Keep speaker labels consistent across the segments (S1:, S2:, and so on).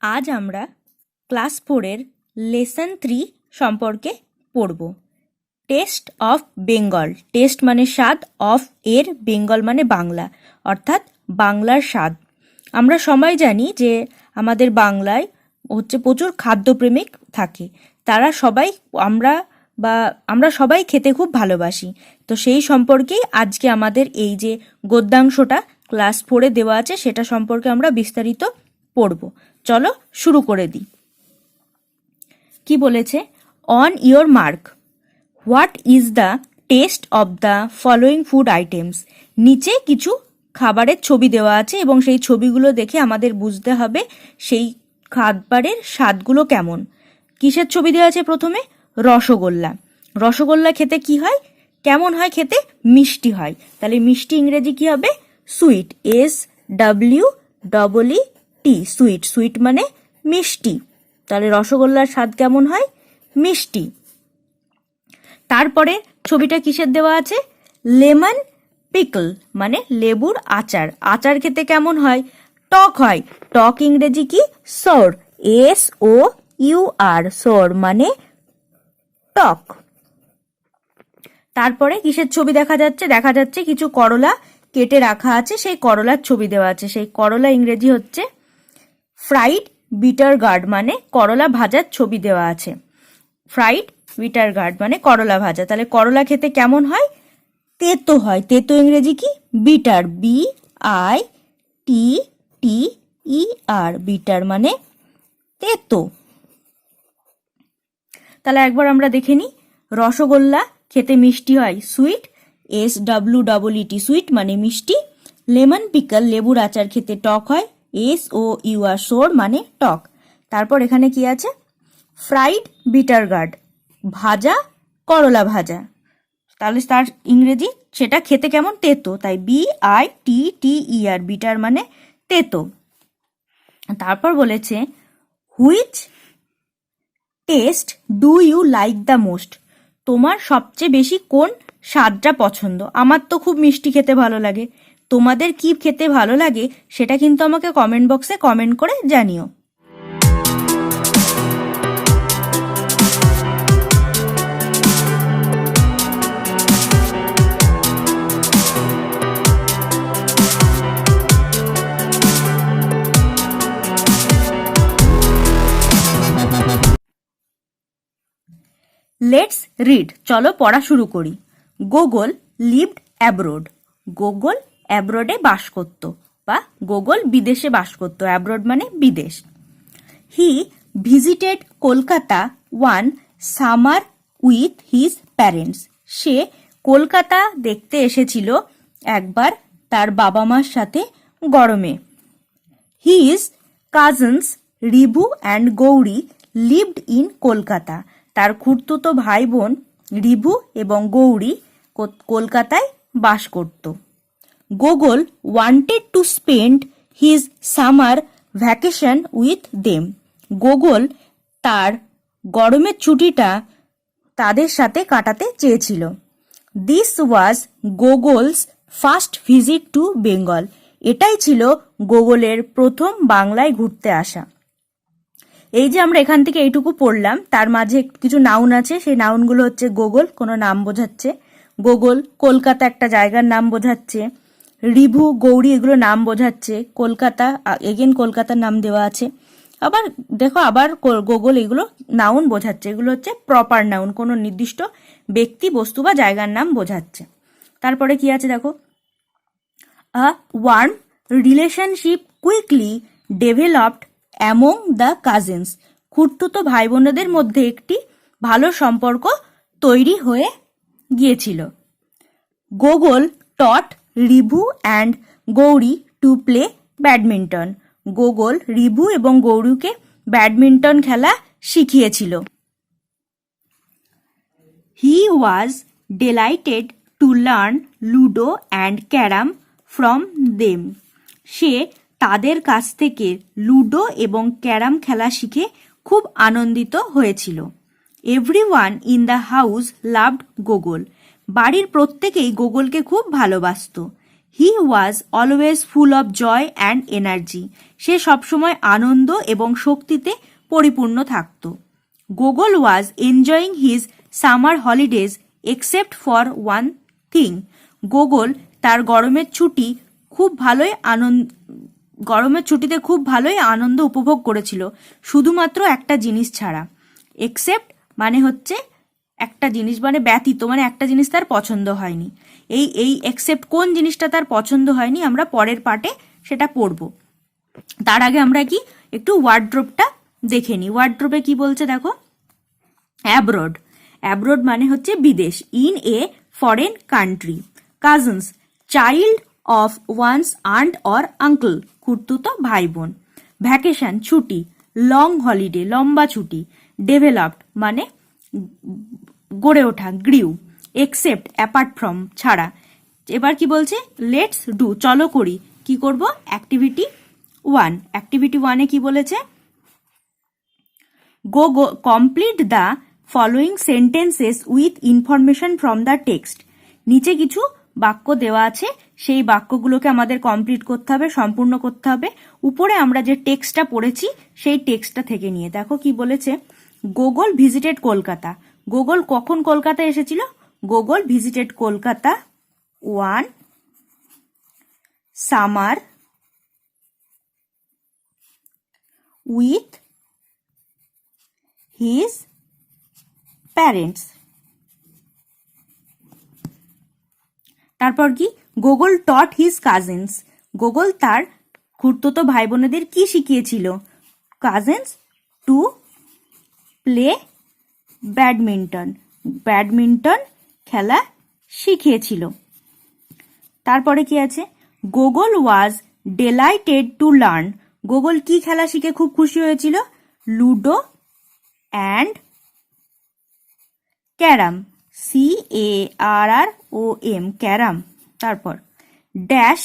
S1: আজ আমরা ক্লাস ফোরের লেসন থ্রি সম্পর্কে পড়ব। Test of Bengal. টেস্ট মানে স্বাদ, অফ এর বেঙ্গল মানে বাংলা, অর্থাৎ বাংলার স্বাদ। আমরা সবাই জানি যে আমাদের বাংলায় হচ্ছে প্রচুর খাদ্যপ্রেমিক থাকে। তারা সবাই আমরা বা আমরা সবাই খেতে খুব ভালোবাসি। তো সেই সম্পর্কেই আজকে আমাদের এই যে গদ্যাংশটা ক্লাস ফোরে দেওয়া আছে, সেটা সম্পর্কে আমরা বিস্তারিত পড়ব। চলো শুরু করে দিই। কি বলেছে? On your mark what is the taste of the following food items নিচে কিছু খাবারের ছবি দেওয়া আছে এবং সেই ছবিগুলো দেখে আমাদের বুঝতে হবে সেই খাবারের স্বাদগুলো কেমন। কিসের ছবি দেওয়া আছে প্রথমে? রসগোল্লা। রসগোল্লা খেতে কি হয়? কেমন হয় খেতে? মিষ্টি হয়। তাহলে মিষ্টি ইংরেজি কি হবে? Sweet. S W double E T sweet sweet মানে মিষ্টি। তাহলে রসগোল্লার স্বাদ কেমন হয়? মিষ্টি। তারপরে ছবিটা কিসের দেওয়া আছে? লেমন পিকল মানে লেবুর আচার। আচার খেতে কেমন হয়? টক হয়। টক ইংরেজি কি? সর। এস ও ইউ আর, সর মানে টক। তারপরে কিসের ছবি দেখা যাচ্ছে? দেখা যাচ্ছে কিছু করলা কেটে রাখা আছে। সেই করলার ছবি দেওয়া আছে। সেই করলা ইংরেজি হচ্ছে ফ্রাইড বিটার গার্ড মানে করলা ভাজার ছবি দেওয়া আছে। ফ্রাইড বিটার গার্ড মানে করলা ভাজা। তাহলে করলা খেতে কেমন হয়? তেতো হয়। তেতো ইংরেজি কি? Bitter. B I T T E R. Bitter মানে তেতো। তাহলে একবার আমরা দেখে নিই। রসগোল্লা খেতে মিষ্টি হয়, sweet. S W double E T sweet মানে মিষ্টি। লেমন পিকল লেবুর আচার খেতে টক হয়। এস ও ইউ আর সোর মানে টক। তারপর এখানে কি আছে? ফ্রাইড বিটার গার্ড, ভাজা করলা ভাজা। তাহলে তার ইংরেজি, সেটা খেতে কেমন? তেতো। তাই B I T T E R bitter মানে তেতো। তারপর বলেছে which taste do you like the most তোমার সবচেয়ে বেশি কোন স্বাদটা পছন্দ? আমার তো খুব মিষ্টি খেতে ভালো লাগে। তোমাদের কি খেতে ভালো লাগে সেটা কিন্তু আমাকে কমেন্ট বক্সে কমেন্ট করে জানিও। লেটস রিড চলো পড়া শুরু করি। গোগল লিভড অ্যাব্রোড গোগল অ্যাব্রোডে বাস করত বা গোগল বিদেশে বাস করত। অ্যাব্রোড মানে বিদেশ। He visited Kolkata one summer with his parents সে কলকাতা দেখতে এসেছিল একবার তার বাবা মার সাথে গরমে। His cousins Rivu and Gauri lived in Kolkata তার খুড়তুতো ভাই বোন রিভু এবং গৌরী কলকাতায় বাস করত। Gogol wanted to spend his summer vacation with them Gogol তার গরমের ছুটিটা তাদের সাথে কাটাতে চেয়েছিল। This was Gogol's first visit to Bengal এটাই ছিল গোগলের প্রথম বাংলায় ঘুরতে আসা। এই যে আমরা এখান থেকে এইটুকু পড়লাম, তার মাঝে কিছু নাউন আছে, সেই নাউনগুলো হচ্ছে গোগল কোনো নাম বোঝাচ্ছে। গোগল কলকাতা একটা জায়গার নাম বোঝাচ্ছে। রিভু, গৌরী এগুলো নাম বোঝাচ্ছে। কলকাতা এগেন কলকাতার নাম দেওয়া আছে। আবার দেখো, আবার গোগল এগুলো নাউন বোঝাচ্ছে। এগুলো হচ্ছে প্রপার নাউন কোনো নির্দিষ্ট ব্যক্তি, বস্তু বা জায়গার নাম বোঝাচ্ছে। তারপরে কি আছে দেখো? A warm relationship quickly developed among the cousins. খুঁড়তুতো ভাই বোনদের মধ্যে একটি ভালো সম্পর্ক তৈরি হয়ে গিয়েছিল। Gogol taught Rivu and Gauri to play badminton Gogol Rivu এবং গৌরীকে ব্যাডমিন্টন খেলা শিখিয়েছিল। He was delighted to learn ludo and carrom from them সে তাদের কাছ থেকে লুডো এবং ক্যারাম খেলা শিখে খুব আনন্দিত হয়েছিল। Everyone in the house loved Gogol. বাড়ির প্রত্যেকেই গোগলকে খুব ভালোবাসতো। He was always full of joy and energy সে সবসময় আনন্দ এবং শক্তিতে পরিপূর্ণ থাকত। Gogol was enjoying his summer holidays except for one thing Gogol তার গরমের ছুটি খুব ভালোই আনন্দ গরমের ছুটিতে খুব ভালোই আনন্দ উপভোগ করেছিল। শুধুমাত্র একটা জিনিস ছাড়া। এক্সেপ্ট মানে হচ্ছে একটা জিনিস মানে ব্যতীত মানে একটা জিনিস তার পছন্দ হয়নি। এই এই এক্সেপ্ট কোন জিনিসটা তার পছন্দ হয়নি, আমরা পরের পার্টে সেটা পড়ব। তার আগে আমরা কি, একটু ওয়ার্ড্রোপটা দেখে নিই। ওয়ার্ড্রোপে কি বলছে দেখো? অ্যাব্রড অ্যাব্রোড মানে হচ্ছে বিদেশ in a foreign country cousins child of one's aunt or uncle খুর্তুতো ভাই বোন ভ্যাকেশন ছুটি লং হলিডে লম্বা ছুটি। ডেভেলপড মানে গড়ে ওঠা গ্রিউ এক্সেপ্ট অ্যাপার্ট ফ্রম ছাড়া। এবার কি বলছে? লেটস ডু চলো করি। কি করব? অ্যাক্টিভিটি ওয়ান অ্যাক্টিভিটি ওয়ানে কি বলেছে? Go go complete the following sentences with information from the text নিচে কিছু বাক্য দেওয়া আছে, সেই বাক্যগুলোকে আমাদের কমপ্লিট করতে হবে, সম্পূর্ণ করতে হবে। উপরে আমরা যে টেক্সটটা পড়েছি, সেই টেক্সটটা থেকে নিয়ে। দেখো কি বলেছে? গোগল ভিজিটেড কলকাতা গোগল কখন কলকাতা এসেছিল? Gogol visited Kolkata. One. Summer. With his parents. তারপর কি? Gogol taught his cousins. Gogol তার খুড়তুতো ভাই বোনেদের কি শিখিয়েছিল? Cousins to play badminton. Badminton খেলা শিখিয়েছিল। তারপরে কি আছে? Gogol was delighted to learn Gogol কি খেলা শিখে খুব খুশি হয়েছিল? Ludo and carrom C A R R O M carrom তারপর dash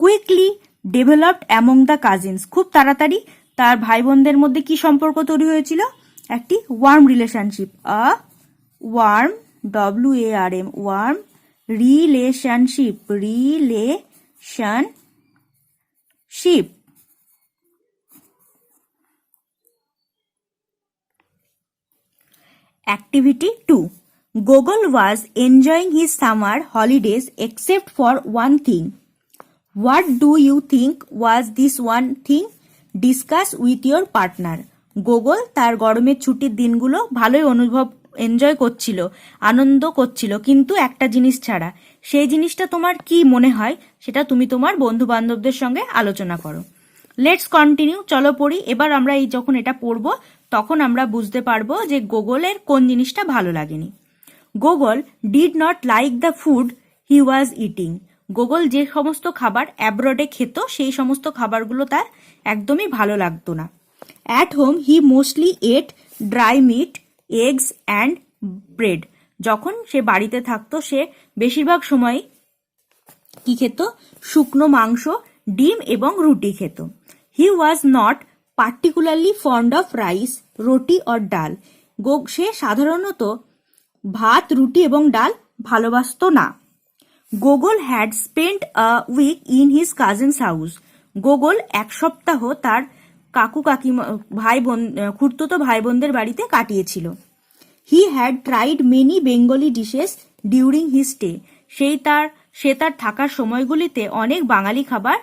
S1: quickly developed among the cousins খুব তাড়াতাড়ি তার ভাই বোনদের মধ্যে কি সম্পর্ক তৈরি হয়েছিল? একটি warm relationship a warm W A R M warm relationship relationship activity two Gogol was enjoying his summer holidays except for one thing what do you think was this one thing discuss with your partner Gogol তার গরমের ছুটির দিনগুলো ভালোই অনুভব enjoy করছিল, আনন্দ করছিল। কিন্তু একটা জিনিস ছাড়া, সেই জিনিসটা তোমার কি মনে হয় সেটা তুমি তোমার বন্ধু বান্ধবদের সঙ্গে আলোচনা করো। লেটস কন্টিনিউ চলো পড়ি। এবার আমরা এই যখন এটা পড়ব, তখন আমরা বুঝতে পারব যে গোগলের কোন জিনিসটা ভালো লাগেনি। Gogol did not like the food he was eating Gogol যে সমস্ত খাবার অ্যাব্রডে খেত, সেই সমস্ত খাবারগুলো তার একদমই ভালো লাগতো না। At home he mostly ate dry meat eggs and bread যখন সে বাড়িতে থাকতো, সে বেশিরভাগ সময় কি খেত? শুকনো মাংস, ডিম এবং রুটি খেত। He was not particularly fond of rice roti or dal গো সে সাধারণত ভাত, রুটি এবং ডাল ভালোবাসত না। Gogol had spent a week in his cousins house Gogol এক সপ্তাহ তার কাকু কাকিমা ভাই বোন খুঁড়তো ভাই বোনদের বাড়িতে কাটিয়েছিল। He had tried many Bengali dishes during his stay সেই তার, সে তার থাকার সময়গুলিতে অনেক বাঙালি খাবার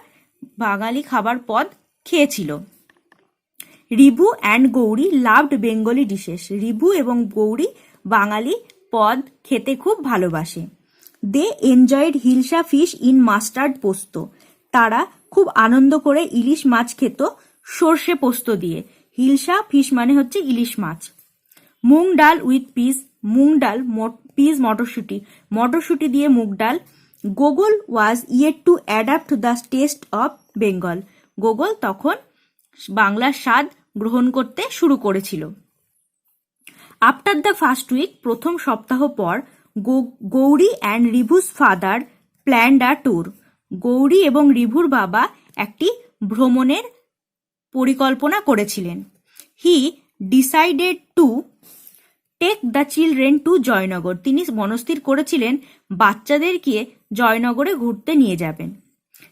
S1: বাঙালি খাবার পদ খেয়েছিল। Rivu and Gauri loved Bengali dishes Rivu এবং গৌরী বাঙালি পদ খেতে খুব ভালোবাসে। They enjoyed hilsa fish in mustard posto. তারা খুব আনন্দ করে ইলিশ মাছ খেত সর্ষে পোস্ত দিয়ে। হিলসা, ফিশ মানে হচ্ছে ইলিশ মাছ। মুগ ডাল উইথ পিস, মুগ ডাল পিস মটরশুঁটি। মটরশুঁটি দিয়ে মুগ ডাল। Gogol was yet to adapt the taste of Bengal. Gogol তখন বাংলার স্বাদ গ্রহণ করতে শুরু করেছিল। আফটার দ্য ফার্স্ট উইক, প্রথম সপ্তাহ পর Gouri and Rivu's father planned a tour. Gouri এবং রিভুর বাবা একটি ভ্রমণের পরিকল্পনা করেছিলেন। He decided to take the children to Joynagar. তিনি মনস্থির করেছিলেন বাচ্চাদেরকে জয়নগরে ঘুরতে নিয়ে যাবেন।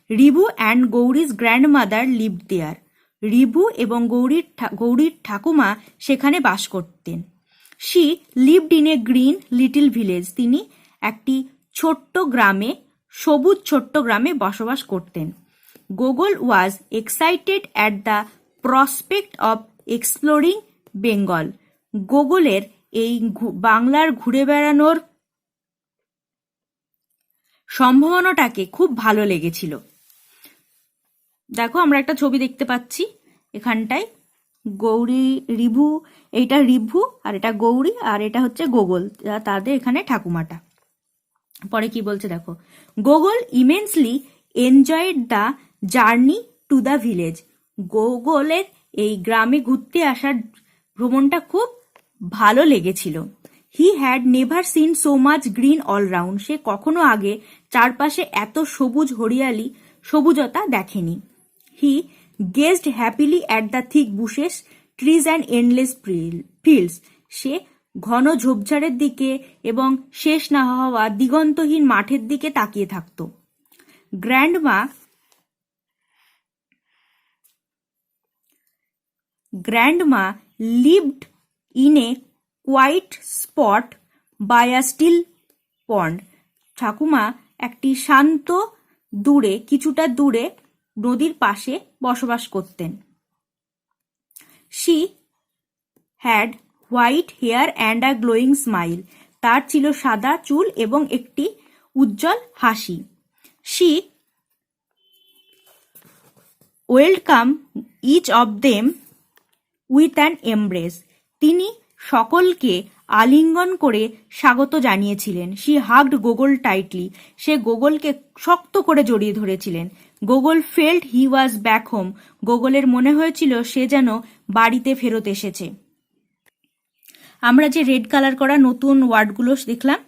S1: Rivu and Gouri's grandmother live there Rivu এবং গৌরীর গৌরীর ঠাকুমা সেখানে বাস করতেন। She lived in a green little village তিনি একটি ছোট্ট গ্রামে, সবুজ ছোট্ট গ্রামে বসবাস করতেন। Gogol was excited at the prospect of exploring Bengal গোগলের এই বাংলার ঘুরে বেড়ানোর সম্ভাবনাটাকে খুব ভালো লেগেছিল। দেখো, আমরা একটা ছবি দেখতে পাচ্ছি এখানটায়। গৌরী রিভু এইটা রিভু আর এটা গৌরী আর এটা হচ্ছে গোগল তাদের এখানে ঠাকুমাটা। পরে কি বলছে দেখো, Gogol immensely enjoyed the journey to the village. গোগলের এই গ্রামে ঘুরতে আসার ভ্রমণটা খুব ভালো লেগেছিল। He had never seen so much green all around সে কখনো আগে চারপাশে এত সবুজ হরিয়ালি, সবুজতা দেখেনি। He gazed happily at the thick bushes trees and endless fields সে ঘন ঝোপঝাড়ের দিকে এবং শেষ না হওয়া দিগন্তহীন মাঠের দিকে তাকিয়ে থাকত। Grandma grandma lived in a quiet spot by a still pond ঠাকুমা একটি শান্ত দূরে, কিছুটা দূরে নদীর পাশে বসবাস করতেন। She had white hair and a glowing smile তার ছিল সাদা চুল এবং একটি উজ্জ্বল হাসি। She welcome each of them with an embrace তিনি সকলকে আলিঙ্গন করে স্বাগত জানিয়েছিলেন। শি হাগড গোগল টাইটলি সে গোগলকে শক্ত করে জড়িয়ে ধরেছিলেন। Gogol felt he was back home গোগলের মনে হয়েছিল সে যেন বাড়িতে ফেরত এসেছে। আমরা যে রেড কালার করা নতুন ওয়ার্ডগুলো দেখলাম,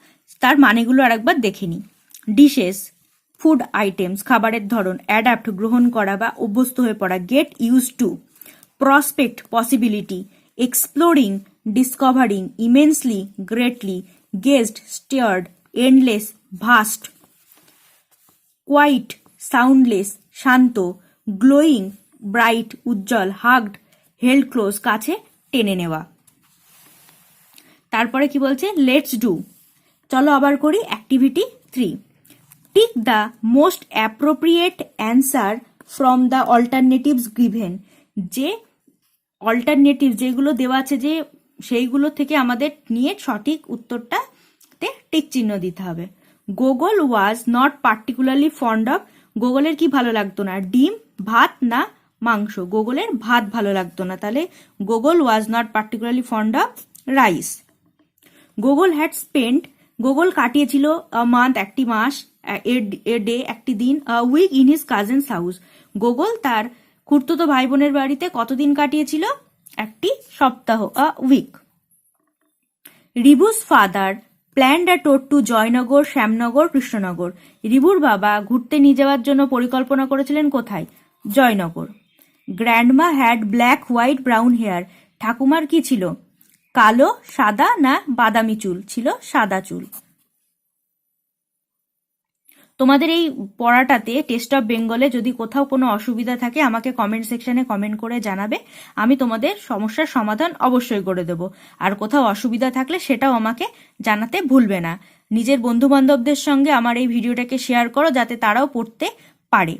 S1: তার মানেগুলো আরেকবার দেখে নিই। ডিশেস ফুড আইটেমস খাবারের ধরন অ্যাডাপ্ট গ্রহণ করা বা অভ্যস্ত হয়ে পড়া get used to prospect possibility exploring discovering immensely greatly gazed stared endless vast quiet soundless Shanto glowing bright উজ্জ্বল হাগড হেল্ড ক্লোজ কাছে টেনে নেওয়া। তারপরে কি বলছে? লেটস ডু চলো আবার করি activity three tick the most appropriate answer from the alternatives given যে অল্টারনেটিভ যেগুলো দেওয়া আছে যে সেইগুলো থেকে আমাদের নিয়ে সঠিক উত্তরটাতে টিক চিহ্ন দিতে হবে। Gogol was not particularly fond of গোগলের কি ভালো লাগতো না? ডিম, ভাত না মাংস? গোগলের ভাত ভালো লাগতো না। তাহলে Gogol was not particularly fond of rice Gogol had spend Gogol কাটিয়েছিল month একটি মাস এ ডে একটি দিন week in his cousins house Gogol তার খুর্তুতো ভাই বোনের বাড়িতে কতদিন কাটিয়েছিল? একটি সপ্তাহ a week Rivu's father planned a tour to Jaynagar, Shyamnagar, Krishnanagar. রিবুর বাবা ঘুরতে নিয়ে যাওয়ার জন্য পরিকল্পনা করেছিলেন কোথায়? Jaynagar. Grandma had black white brown hair ঠাকুমার কি ছিল? কালো, সাদা না বাদামি চুল? ছিল সাদা চুল। তোমাদের এই পড়াটাতে টেস্ট অফ বেঙ্গলে যদি কোথাও কোনো অসুবিধা থাকে, আমাকে কমেন্ট সেকশনে কমেন্ট করে জানাবে। আমি তোমাদের সমস্যার সমাধান অবশ্যই করে দেবো। আর কোথাও অসুবিধা থাকলে সেটাও আমাকে জানাতে ভুলবে না। নিজের বন্ধু বান্ধবদের সঙ্গে আমার এই ভিডিওটাকে শেয়ার করো, যাতে তারাও পড়তে পারে।